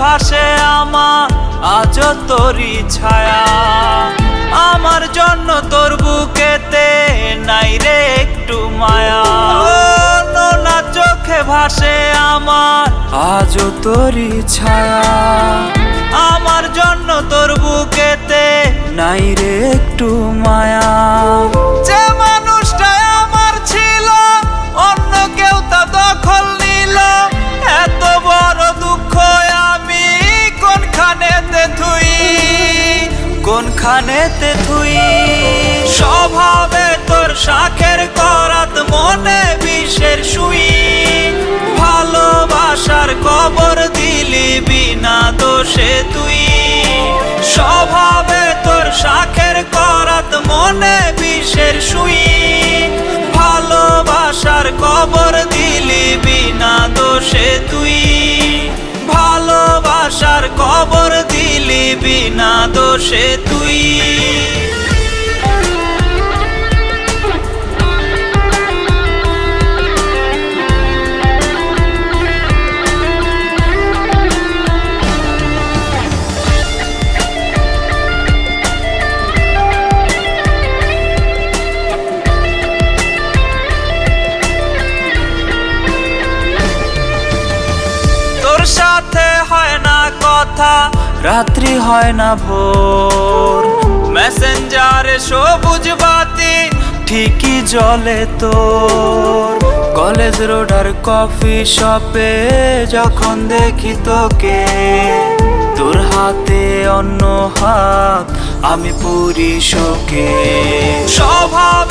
ভাসে আমার আজ তোরই ছায়া। আমার জন্য তোর বুকেতে নাই রে একটু মায়া। নোনা চোখে ভাসে আমার, আজও তোরই ছায়া। আমার জন্য তোর বুকেতে নাই রে একটু মায়া। কোনখানেতে তুই স্বভাবে তোর শাখের করাত মনে বিষের শুই ভালোবাসার কবর দিলি বিনা দোষে তুই। স্বভাবে তোর শাখের করাত মনে বিষের শুই ভালোবাসার কবর দিলি বিনা দোষে তুই। কথা রাত্রি হয় না ভোর। মেসেঞ্জারে সবুজ বাতি, ঠিকই জ্বলে তোর। কলেজ রোড আর কফি শপে যখন দেখি তোকে, তোর হাতে অন্য হাত আমি পুরি শোকে। স্বভাবে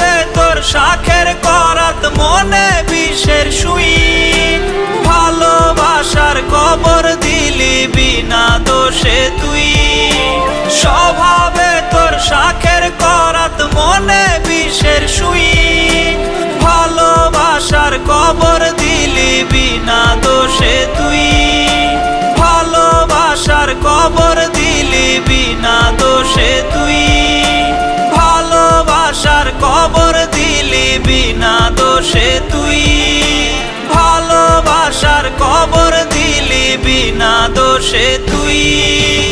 দোষে তুই। স্বভাবে তোর শাখের করাত মনে বিষের শুই ভালোবাসার কবর দিলি বিনা দোষে। বিনা দোষে তুই।